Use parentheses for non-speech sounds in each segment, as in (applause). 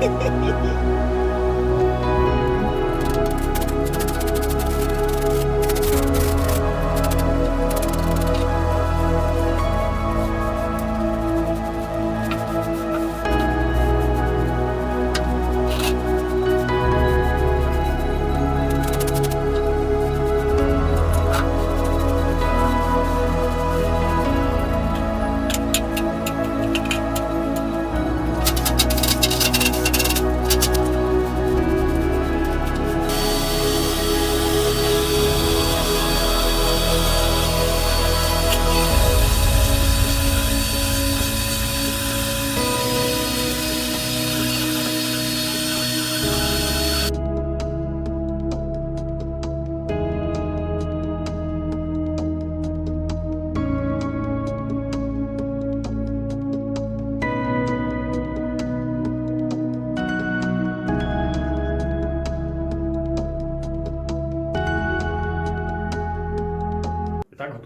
嘿嘿。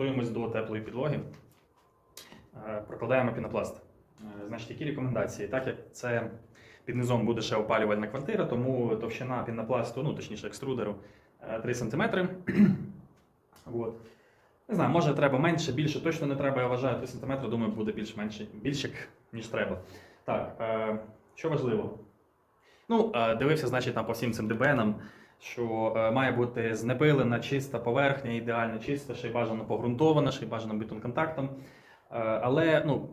Готуємось до теплої підлоги. Е, Прокладаємо пінопласт. Е, Значить, які рекомендації? Так як це під низом буде ще опалювальна квартира, тому товщина пінопласту, ну точніше екструдеру, е, 3 см. (clears throat) От. Не знаю, може треба менше, більше, точно не треба, я вважаю, 3 см, думаю, буде більш-менше, більше, ніж треба. Так, е, що важливо? Ну, е, дивився, значить, там по всім цим ДБНам, що е, має бути знепилена, чиста поверхня, ідеально чиста, ще й бажано погрунтована, ще й бажано бетонконтактом. Е, але, ну,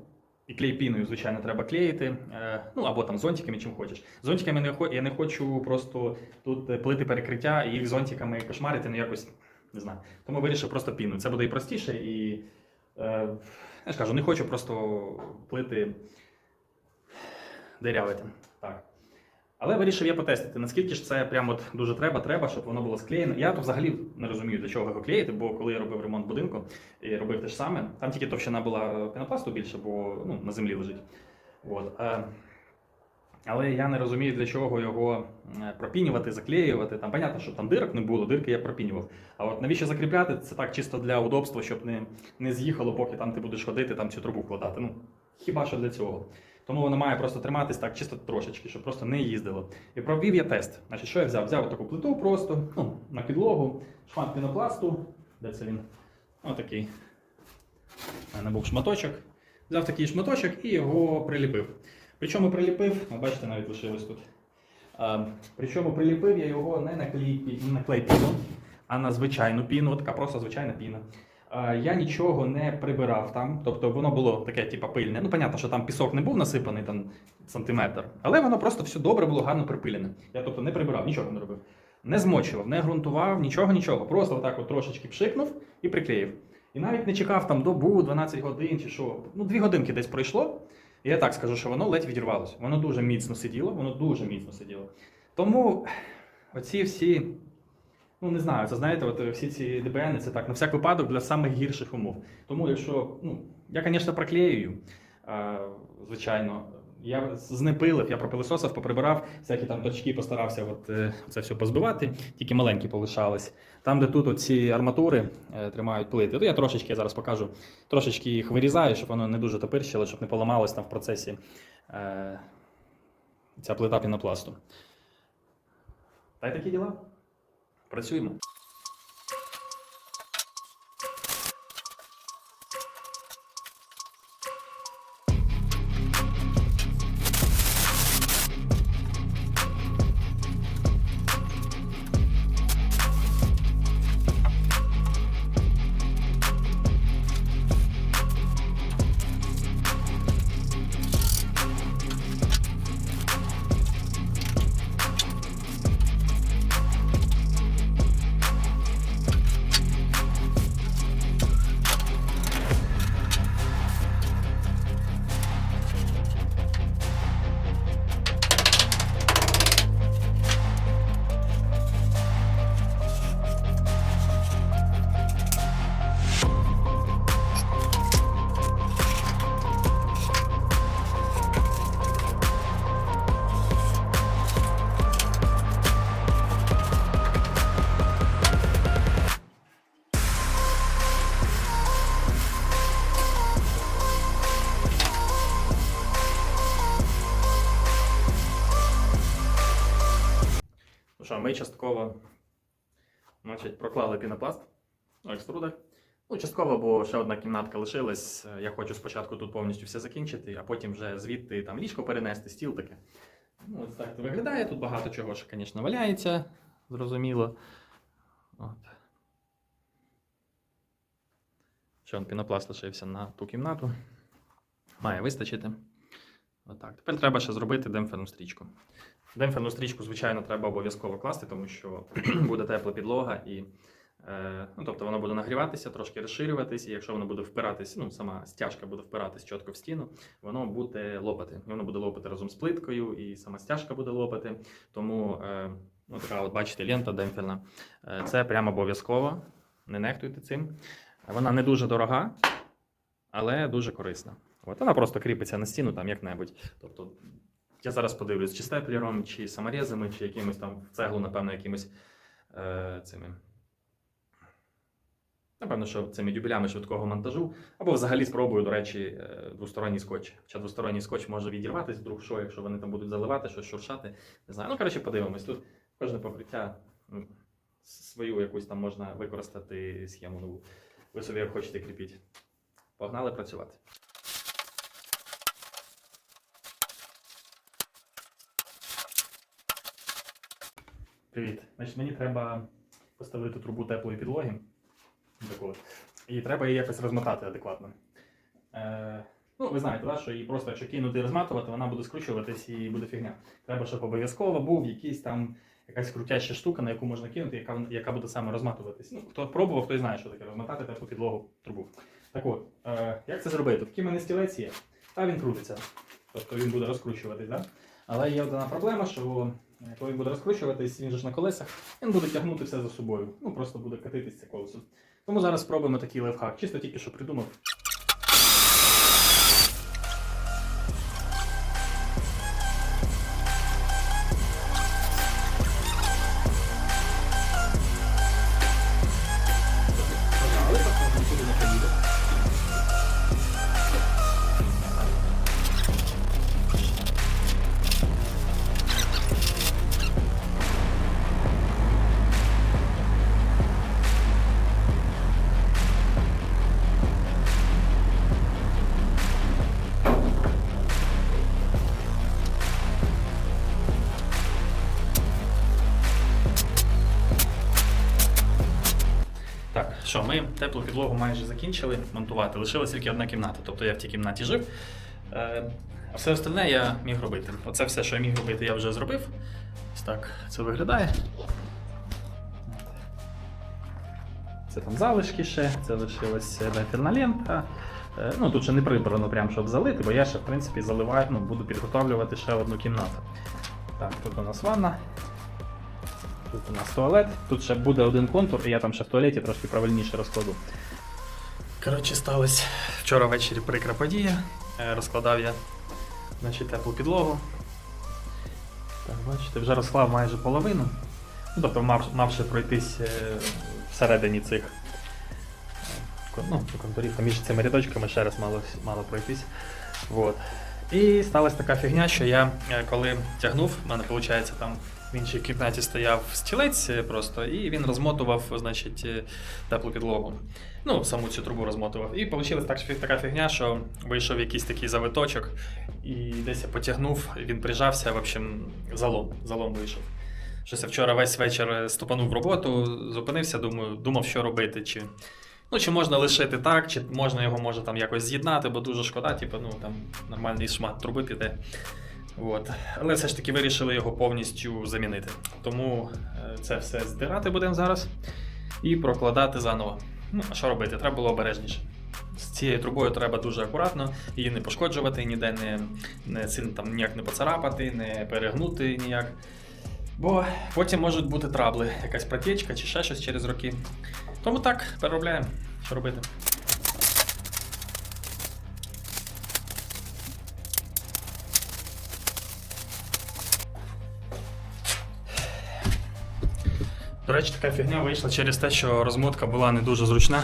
і клей-піною, звичайно, треба клеїти, е, ну або там зонтиками, чим хочеш. Зонтиками не я не хочу просто тут плити перекриття і їх зонтиками кошмарити, ну якось не знаю. Тому вирішив просто піну. Це буде і простіше, і я ж кажу, не хочу просто плити дирявити. Так. Але вирішив я потестити, наскільки ж це прямо от дуже треба, треба, щоб воно було склеєно. Я то взагалі не розумію, для чого його клеїти, бо коли я робив ремонт будинку і робив те ж саме, там тільки товщина була пінопласту більше, бо ну, на землі лежить. От. Е, але я не розумію, для чого його е, пропінювати, заклеювати. Там понятно, щоб там дирок не було, дирки я пропінював. А от навіщо закріпляти? Це так чисто для удобства, щоб не, не з'їхало, поки там ти будеш ходити, там цю трубу вкладати. Ну, хіба що для цього. Тому воно має просто триматись так чисто трошечки, щоб просто не їздило. І провів я тест. Значить, що я взяв? Взяв таку плиту просто ну, на підлогу, шмат пінопласту. Де це він? Отакий. У мене був шматочок. Взяв такий шматочок і його приліпив. Причому приліпив, ви бачите, навіть лишилось тут. А, причому приліпив я його не на клей, не на клей а на звичайну піну, така просто звичайна піна. Я нічого не прибирав там, тобто воно було таке, типу, пильне. Ну, понятно, що там пісок не був насипаний там сантиметр, але воно просто все добре було гарно припилене. Я тобто не прибирав, нічого не робив. Не змочував, не ґрунтував, нічого, нічого. Просто отак от трошечки пшикнув і приклеїв. І навіть не чекав там добу, 12 годин чи що. Ну, дві годинки десь пройшло. І я так скажу, що воно ледь відірвалося. Воно дуже міцно сиділо, воно дуже міцно сиділо. Тому оці всі, ну не знаю, це знаєте, от всі ці ДБН, це так, на всяк випадок для самих гірших умов. Тому якщо, ну, я, звісно, проклеюю, е, звичайно. Я знепилив, я пропилисосив, поприбирав, всякі там точки постарався от, е, це все позбивати, тільки маленькі полишались. Там, де тут ці арматури е, тримають плити, то я трошечки я зараз покажу, трошечки їх вирізаю, щоб воно не дуже топирщило, щоб не поламалось там в процесі е, ця плита пінопласту. Та й такі діла. Працюємо. Частково значить, проклали пінопласт у екструдах. Ну, частково, бо ще одна кімнатка лишилась. Я хочу спочатку тут повністю все закінчити, а потім вже звідти там ліжко перенести, стіл таке. Ну, ось так це виглядає. Тут багато чого ще, звісно, валяється, зрозуміло. От. Ще он пінопласт лишився на ту кімнату. Має вистачити. Отак. Тепер треба ще зробити демпферну стрічку. Демпферну стрічку, звичайно, треба обов'язково класти, тому що (clears throat) буде тепла підлога і. Е, ну, тобто воно буде нагріватися, трошки розширюватись, і якщо воно буде впиратись, ну сама стяжка буде впиратись чітко в стіну, воно буде лопати. І воно буде лопати разом з плиткою, і сама стяжка буде лопати. Тому е, ну, така, от бачите, лента демпферна. Е, це прямо обов'язково. Не нехтуйте цим. Вона не дуже дорога, але дуже корисна. От вона просто кріпиться на стіну там як-небудь. Тобто, я зараз подивлюсь, чи степлером, чи саморезами, чи якимось там цеглу, напевно, якимось е, цими. Напевно, що цими дюбелями швидкого монтажу, або взагалі спробую, до речі, е, двосторонній скотч. Хоча двосторонній скотч може відірватися, вдруг що, якщо вони там будуть заливати, щось шуршати. Не знаю. Ну, коротше, подивимось. Тут кожне покриття ну, свою якусь там можна використати схему нову. Ви собі як хочете кріпіть. Погнали працювати. Привіт. Значить, мені треба поставити трубу теплої підлоги. От. І треба її якось розмотати адекватно. Е, ну, ви знаєте, да, що її просто якщо кинути і розматувати, вона буде скручуватись і буде фігня. Треба, щоб обов'язково був якийсь там якась крутяща штука, на яку можна кинути, яка, яка буде саме розматуватись. Ну, хто пробував, той знає, що таке розмотати теплу підлогу трубу. Так от, е, як це зробити? В мене стілець є, та він крутиться. Тобто він буде розкручуватись, да? Але є одна проблема, що коли він буде розкручуватись, він же ж на колесах, він буде тягнути все за собою. Ну просто буде катитися колесо. Тому зараз спробуємо такий лайфхак. Чисто тільки що придумав. Ми теплу підлогу майже закінчили монтувати. Лишилась тільки одна кімната. Тобто я в тій кімнаті жив. Е, а все остальне я міг робити. Оце все, що я міг робити, я вже зробив. Ось так це виглядає. Це там залишки ще, це лишилась бамперна лента. Е, Ну, тут ще не прибрано, прям, щоб залити, бо я ще, в принципі, заливаю, ну, буду підготовлювати ще одну кімнату. Так, тут у нас ванна. Тут у нас туалет. Тут ще буде один контур, і я там ще в туалеті трошки правильніше розкладу. Коротше, сталося вчора ввечері прикра подія. Е, Розкладав я значить, теплу підлогу. Так, бачите, вже розклав майже половину. Ну, тобто мав, мавши пройтись е, всередині цих е, ну, контурів, між цими рядочками ще раз мало, мало пройтись. Вот. І сталася така фігня, що я коли тягнув, в мене виходить там в іншій кімнаті стояв стілець е, просто, і він розмотував, значить, е, теплу підлогу. Ну, саму цю трубу розмотував. І вийшла так, така фігня, що вийшов якийсь такий завиточок, і десь я потягнув, він прижався, в общем, залом, залом вийшов. Щось я вчора весь вечір ступанув в роботу, зупинився, думаю, думав, що робити. Чи, ну, чи можна лишити так, чи можна його може там якось з'єднати, бо дуже шкода, типу, ну там нормальний шмат труби піде. От. Але все ж таки вирішили його повністю замінити. Тому е, це все здирати будемо зараз і прокладати заново. Ну, а що робити? Треба було обережніше. З цією трубою треба дуже акуратно, її не пошкоджувати, ніде не, не сильно там ніяк не поцарапати, не перегнути ніяк. Бо потім можуть бути трабли, якась протічка чи ще щось через роки. Тому так, переробляємо. Що робити? До речі, така фігня вийшла через те, що розмотка була не дуже зручна.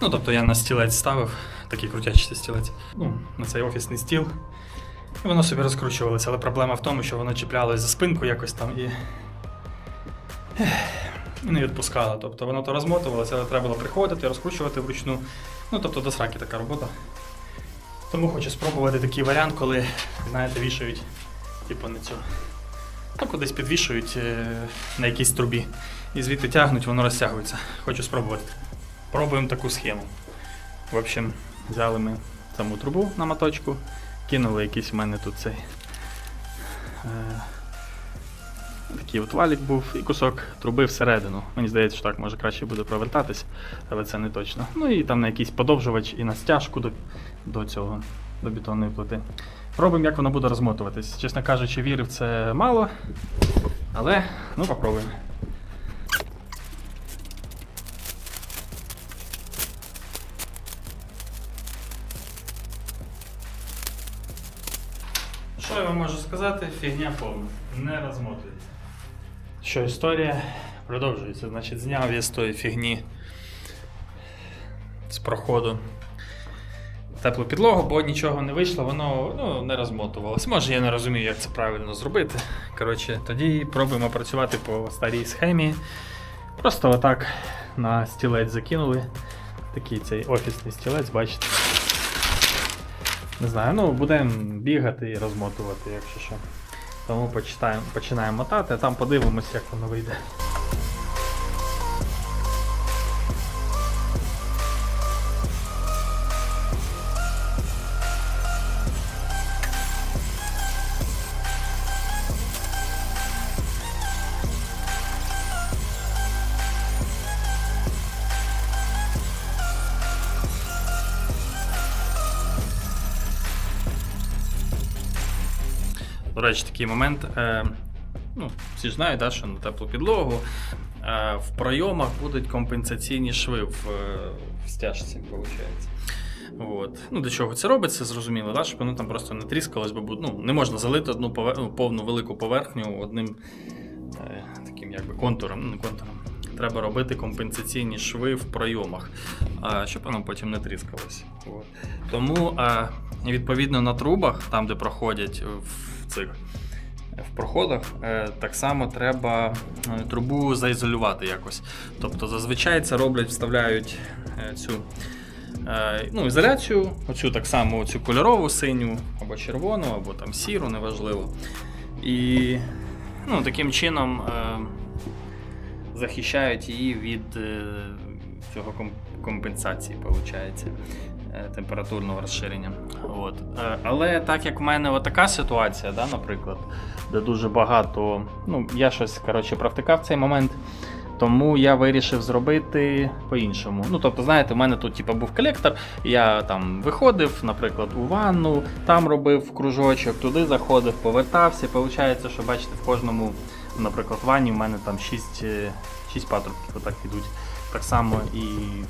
Ну, тобто я на стілець ставив, такий крутячий стілець. Ну, на цей офісний стіл. І воно собі розкручувалося. Але проблема в тому, що воно чіплялось за спинку якось там і не відпускала. Тобто воно то розмотувалося, але треба було приходити, розкручувати вручну. Ну, тобто до сраки така робота. Тому хочу спробувати такий варіант, коли, знаєте, вішають, типу, на цю. Ну, кудись підвішують е, на якійсь трубі. І звідти тягнуть, воно розтягується. Хочу спробувати. Пробуємо таку схему. В общем, взяли ми саму трубу на моточку, кинули якийсь в мене тут цей. Е, такий от валік був і кусок труби всередину. Мені здається, що так може краще буде провертатись, але це не точно. Ну і там на якийсь подовжувач і на стяжку до, до цього, до бетонної плити. Пробуємо, як воно буде розмотуватись. Чесно кажучи, вірив це мало, але ну попробуємо. Що я вам можу сказати? Фігня повна. Не розмотується. Що історія продовжується. Значить, зняв я з тої фігні з проходу теплу підлогу, бо нічого не вийшло, воно ну, не розмотувалося. Може, я не розумію, як це правильно зробити. Коротше, тоді пробуємо працювати по старій схемі. Просто отак на стілець закинули. Такий цей офісний стілець, бачите. Не знаю, ну будемо бігати і розмотувати, якщо що. Тому починаємо мотати, а там подивимось, як воно вийде. Речі, такий момент. Е, ну, всі знають, да, що на теплу підлогу. Е, в пройомах будуть компенсаційні шви в, е, в стяжці, виходить. От. Ну, До чого це робиться, зрозуміло, да? щоб воно там просто не тріскалось, бо ну, не можна залити одну повер... ну, повну велику поверхню одним е, таким якби контуром. Ну, не контуром. Треба робити компенсаційні шви в пройомах, щоб воно потім не тріскалось. Тому відповідно на трубах, там де проходять в цих в проходах, е, так само треба е, трубу заізолювати якось. Тобто зазвичай це роблять, вставляють е, цю ну, ізоляцію, оцю так само оцю кольорову синю, або червону, або там сіру, неважливо. І ну, таким чином захищають її від е, цього компенсації, виходить, е, температурного розширення. От. Е, Але так як в мене отака ситуація, да, наприклад, де дуже багато. Ну, я щось коротше, провтикав цей момент. Тому я вирішив зробити по-іншому. Ну, тобто, знаєте, в мене тут типу, був колектор, я там виходив, наприклад, у ванну, там робив кружочок, туди заходив, повертався. Получається, що бачите, в кожному, наприклад, ванні в мене там 6, 6 патрубків отак ідуть. Так само і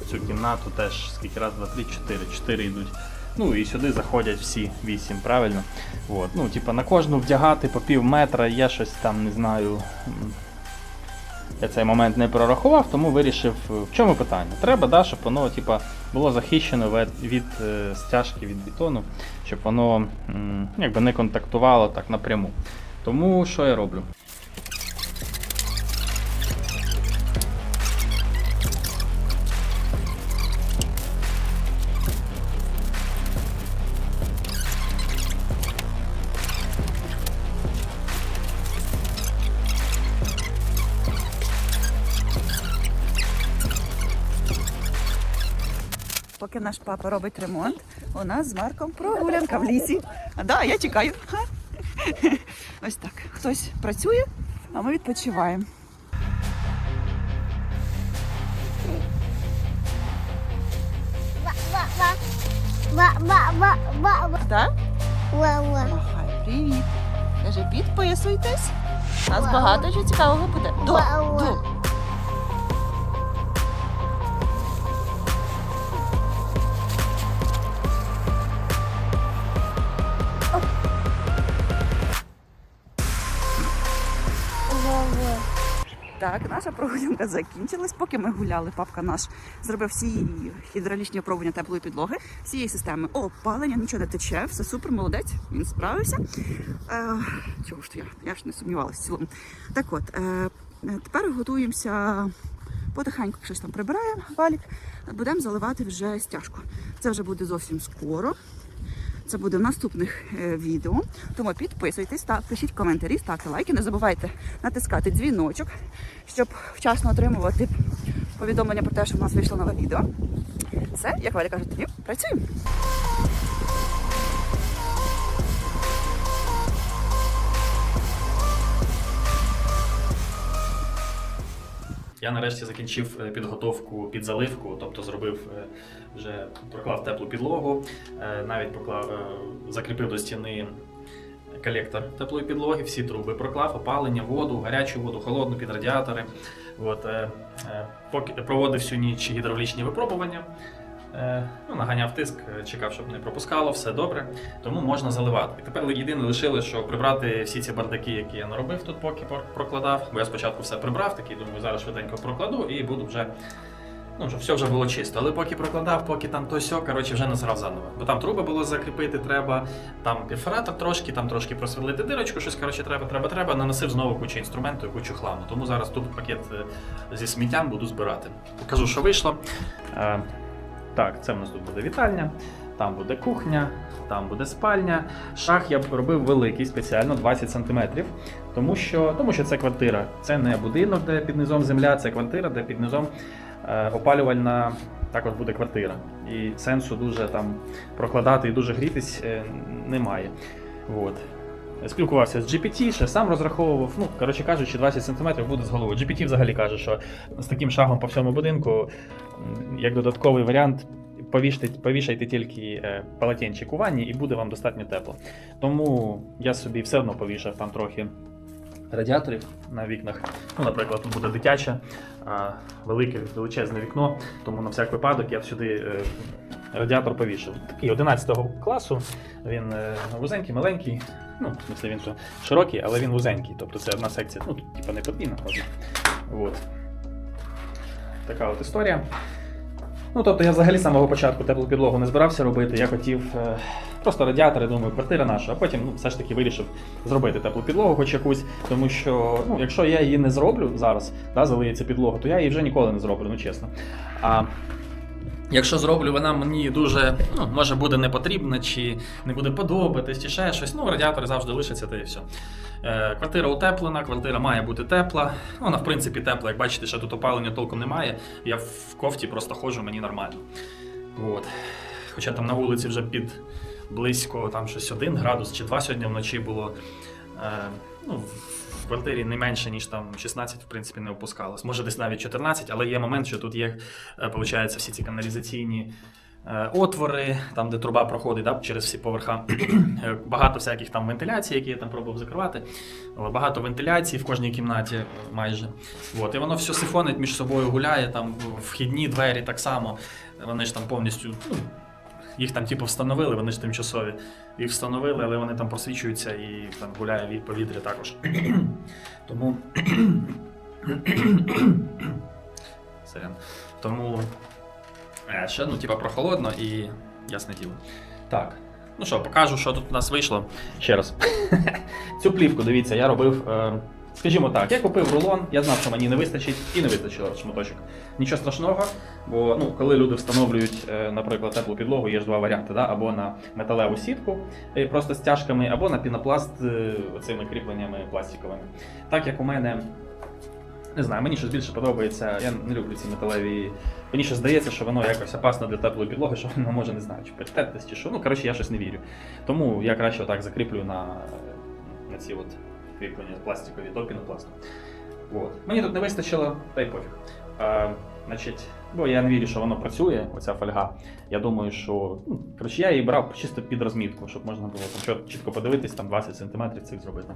в цю кімнату теж скільки раз, два, три, чотири. Чотири йдуть. Ну і сюди заходять всі вісім, правильно? От. Ну, типа, на кожну вдягати по пів метра, я щось там не знаю. Я цей момент не прорахував, тому вирішив, в чому питання. Треба, да, щоб воно типа, було захищено від, від е, стяжки, від бетону, щоб воно якби не контактувало так напряму. Тому що я роблю? Поки наш папа робить ремонт, у нас з Марком прогулянка в лісі. А да, я чекаю. (laughs) Ось так. Хтось працює, а ми відпочиваємо. Привіт. Каже, підписуйтесь. Нас багато чого цікавого буде. До, до. Так, наша прогулянка закінчилась. Поки ми гуляли, папка наш зробив всі гідравлічні опробування теплої підлоги, всієї системи опалення, нічого не тече, все супер, молодець, він справився. Е, чого ж то я? Я ж не сумнівалася в цілому. Так от, е, Тепер готуємося потихеньку щось там прибираємо валік, будемо заливати вже стяжку. Це вже буде зовсім скоро. Це буде в наступних е, відео. Тому підписуйтесь та пишіть коментарі, ставте лайки. Не забувайте натискати дзвіночок, щоб вчасно отримувати повідомлення про те, що в нас вийшло нове відео. Все, як Валя каже, тоді працюємо. Я нарешті закінчив е, підготовку під заливку, тобто зробив е, вже проклав теплу підлогу, е, навіть проклав, закріпив до стіни колектор теплої підлоги, всі труби проклав, опалення, воду, гарячу воду, холодну під радіатори. От, проводив всю ніч гідравлічні випробування. Е, ну, наганяв тиск, е, чекав, щоб не пропускало, все добре, тому можна заливати. І тепер єдине лишили, що прибрати всі ці бардаки, які я наробив тут, поки прокладав. Бо я спочатку все прибрав, такий думаю, зараз швиденько прокладу і буду вже. Ну, щоб все вже було чисто. Але поки прокладав, поки там то сьо, коротше, вже насрав заново. Бо там труби було закріпити треба, там перфоратор трошки, там трошки просверлити дирочку, щось коротше, треба, треба, треба. Наносив знову кучу інструменту і кучу хламу. Тому зараз тут пакет е, зі сміттям буду збирати. Покажу, що вийшло. Так, це в нас тут буде вітальня, там буде кухня, там буде спальня. Шах я робив великий, спеціально 20 см, тому що, тому що це квартира. Це не будинок, де під низом земля, це квартира, де під низом е, опалювальна також буде квартира. І сенсу дуже там прокладати і дуже грітись е, немає. От. Спілкувався з GPT, ще сам розраховував. Ну, коротше кажучи, 20 см буде з голови. GPT взагалі каже, що з таким шагом по всьому будинку, як додатковий варіант, повішайте, повішайте тільки е, полотенчик у ванні і буде вам достатньо тепло. Тому я собі все одно повішав там трохи радіаторів на вікнах. Ну, наприклад, тут буде дитяче, велике величезне вікно, тому на всяк випадок я сюди е, радіатор повішав. Такий 11 класу, він е, вузенький, маленький. Ну, в смысле, він широкий, але він вузенький. Тобто це одна секція, ну, типа не подвійна. От. Така от історія. Ну, тобто я взагалі з самого початку теплу підлогу не збирався робити. Я хотів е, просто радіатори, думаю, квартира наша, а потім ну, все ж таки вирішив зробити теплу підлогу, хоч якусь. Тому що, ну, якщо я її не зроблю зараз, да, залиється підлога, то я її вже ніколи не зроблю, ну чесно. А Якщо зроблю, вона мені дуже ну, може буде не потрібна, чи не буде подобатись, чи ще щось. Ну, радіатори завжди лишаться, та і все. Е, квартира утеплена, квартира має бути тепла. Вона, в принципі, тепла. Як бачите, ще тут опалення толком немає. Я в кофті просто ходжу, мені нормально. От. Хоча там на вулиці вже під близько там щось 1 градус чи 2 сьогодні вночі було. Е, ну, в квартирі не менше, ніж там 16, в принципі, не опускалось. Може, десь навіть 14, але є момент, що тут є, е, виходить, всі ці каналізаційні е, отвори, там, де труба проходить да, через всі поверха. (clears throat) Е, Багато всяких там вентиляцій, які я там пробував закривати. Багато вентиляцій в кожній кімнаті е, майже. От, і воно все сифонить між собою гуляє, там вхідні двері так само. Вони ж там повністю. Ну, їх там типу встановили, вони ж тимчасові. Їх встановили, але вони там просвічуються і там гуляє повітря також. (clears throat) Тому. (clears throat) Тому. е, Ще, ну, типа, прохолодно і ясне діло. Так. Ну що, покажу, що тут у нас вийшло. Ще раз. (laughs) Цю плівку, дивіться, я робив. Е, скажімо так, я купив рулон, я знав, що мені не вистачить, і не вистачило шматочок. Нічого страшного, бо ну, коли люди встановлюють, е, наприклад, теплу підлогу, є ж два варіанти: да? або на металеву сітку е, просто стяжками, або на пінопласт е, цими кріпленнями пластиковими. Так як у мене. Не знаю, мені щось більше подобається. Я не люблю ці металеві. Мені ще здається, що воно якось опасно для теплої підлоги, що воно може не знаю, чи підтертись, чи що. Ну, коротше, я щось не вірю. Тому я краще отак закріплю на, на ці от кріплення пластикові до пінопласту. От. Мені тут не вистачило, та й пофіг. А, значить, бо я не вірю, що воно працює, оця фольга. Я думаю, що. Ну, коротше, я її брав чисто під розмітку, щоб можна було там чітко подивитись, там 20 см цих зробити.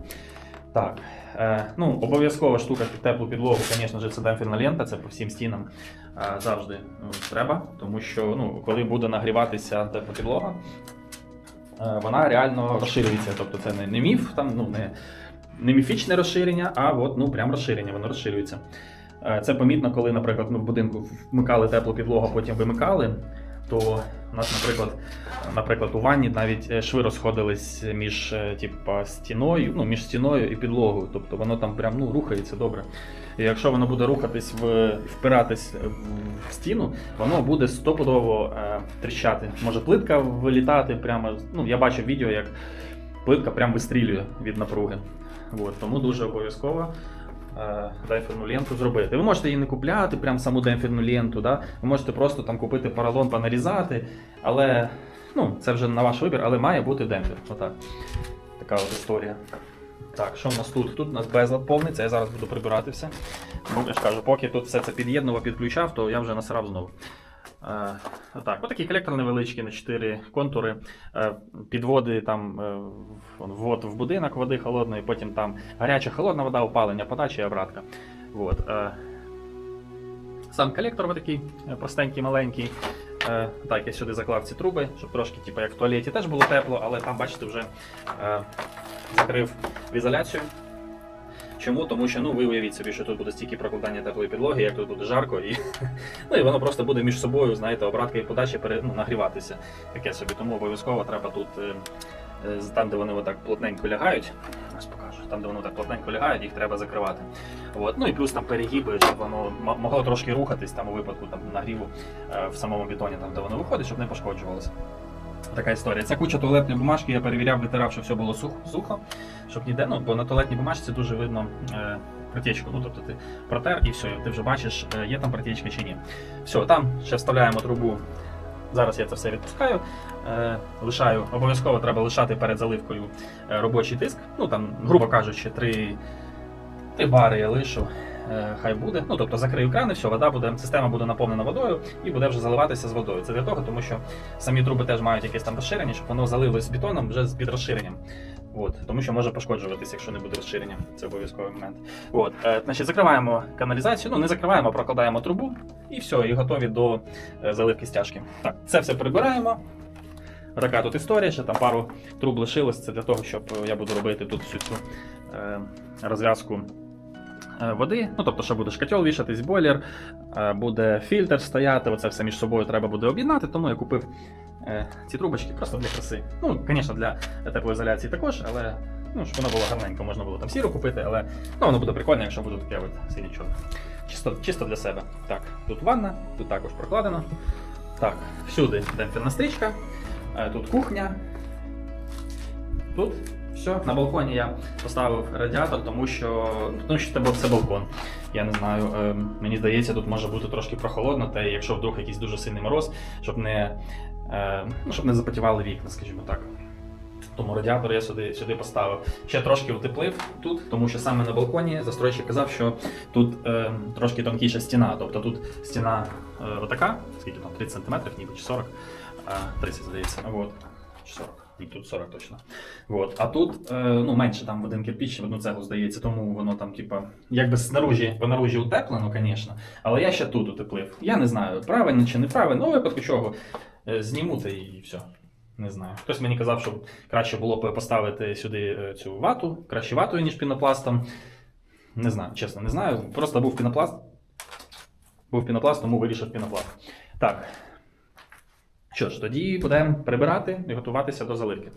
Так, е, ну, обов'язкова штука під теплу підлогу, звісно це демпферна лента, це по всім стінам е, завжди ну, треба, тому що ну, коли буде нагріватися тепла підлога, е, вона реально розширюється. Тобто це не, не міф, там, ну, не, не міфічне розширення, а от, ну, прям розширення, воно розширюється. Е, Це помітно, коли, наприклад, ми в будинку вмикали теплу підлогу, а потім вимикали. то у нас, наприклад, наприклад, у ванні навіть е, шви розходились між типа, стіною, ну, між стіною і підлогою. Тобто воно там прям ну, рухається добре. І якщо воно буде рухатись в впиратись в стіну, воно буде стопудово е, тріщати. Може плитка вилітати прямо. Ну, я бачив відео, як плитка прям вистрілює від напруги. От, тому дуже обов'язково е, демпферну ленту зробити. Ви можете її не купляти, прям саму демпферну ленту, да? ви можете просто там купити поролон, понарізати, але ну, це вже на ваш вибір, але має бути демпфер. Отак. Така от історія. Так, що в нас тут? Тут у нас безлад повний, це я зараз буду прибирати все. Ну, я ж кажу, поки тут все це під'єднував, підключав, то я вже насрав знову. Е, так, отакий колектор невеличкий на 4 контури. Е, підводи там е, ввод в будинок води холодної, потім там гаряча холодна вода, опалення, подача і обратка. Вот. Е, сам колектор такий простенький, маленький. Так, я сюди заклав ці труби, щоб трошки, типу, як в туалеті теж було тепло, але там, бачите, вже закрив в ізоляцію. Чому? Тому що ну ви уявіть собі, що тут буде стільки прокладання теплої підлоги, як тут буде жарко, і, (laughs) ну, і воно просто буде між собою, знаєте, обратка і подача пере, ну, нагріватися. Таке собі. Тому обов'язково треба тут, е, е, там, де вони отак плотненько лягають, ось покажу, там, де вони так плотненько лягають, їх треба закривати. От. Ну і плюс там перегіби, щоб воно могло трошки рухатись там у випадку там, нагріву е, в самому бетоні, там, де воно виходить, щоб не пошкоджувалося. Така історія. Ця куча туалетної бумажки я перевіряв, витирав, щоб все було сухо, щоб ніде, ну, бо на туалетній бумажці дуже видно е, протічку. Ну, тобто ти протер і все, ти вже бачиш, е, є там протічка чи ні. Все, там ще вставляємо трубу. Зараз я це все відпускаю. Е, лишаю, обов'язково треба лишати перед заливкою е, робочий тиск. Ну там, грубо кажучи, три, три бари я лишу. Е, Хай буде. Ну тобто закрию крани, все, вода буде, система буде наповнена водою і буде вже заливатися з водою. Це для того, тому що самі труби теж мають якесь там розширення, щоб воно залилось бетоном вже з під розширенням. От, тому що може пошкоджуватись, якщо не буде розширення. Це обов'язковий момент. От, е, значить, закриваємо каналізацію, ну не закриваємо, прокладаємо трубу і все, і готові до е, заливки стяжки. Так, це все прибираємо. Така тут історія, ще там пару труб лишилось. Це для того, щоб е, я буду робити тут всю цю е, розв'язку води. Ну, тобто, що буде шкатьол вішатись, бойлер, е, буде фільтр стояти, оце все між собою треба буде об'єднати, тому я купив е, ці трубочки просто для краси. Ну, звісно, для теплоізоляції також, але ну, щоб воно було гарненько, можна було там сіру купити, але ну, воно буде прикольно, якщо буде таке от синє чорне. Чисто, чисто для себе. Так, тут ванна, тут також прокладено. Так, всюди демпферна стрічка, е, тут кухня. Тут все. На балконі я поставив радіатор, тому що, тому що це був це балкон. Я не знаю, е, мені здається, тут може бути трошки прохолодно, та якщо вдруг якийсь дуже сильний мороз, щоб не, е, ну, щоб не запотівали вікна, скажімо так. Тому радіатор я сюди, сюди поставив. Ще трошки утеплив тут, тому що саме на балконі застройщик казав, що тут е, трошки тонкіша стіна. Тобто тут стіна е, отака, скільки там 30 см, ніби чи 40, е, 30, здається. От. Чи 40. Тут 40 точно. От. А тут е, ну, менше там в один кирпіч, в одну цеглу здається, тому воно там, типа, якби снаружі, понаружі утеплено, звісно, але я ще тут утеплив. Я не знаю, правильно чи неправильно, ну, у випадку чого е, зніму та і все. Не знаю. Хтось мені казав, що краще було б поставити сюди е, цю вату, краще ватою, ніж пінопластом. Не знаю, чесно, не знаю. Просто був пінопласт. Був пінопласт, тому вирішив пінопласт. Так. Що ж, тоді будемо прибирати і готуватися до заливки.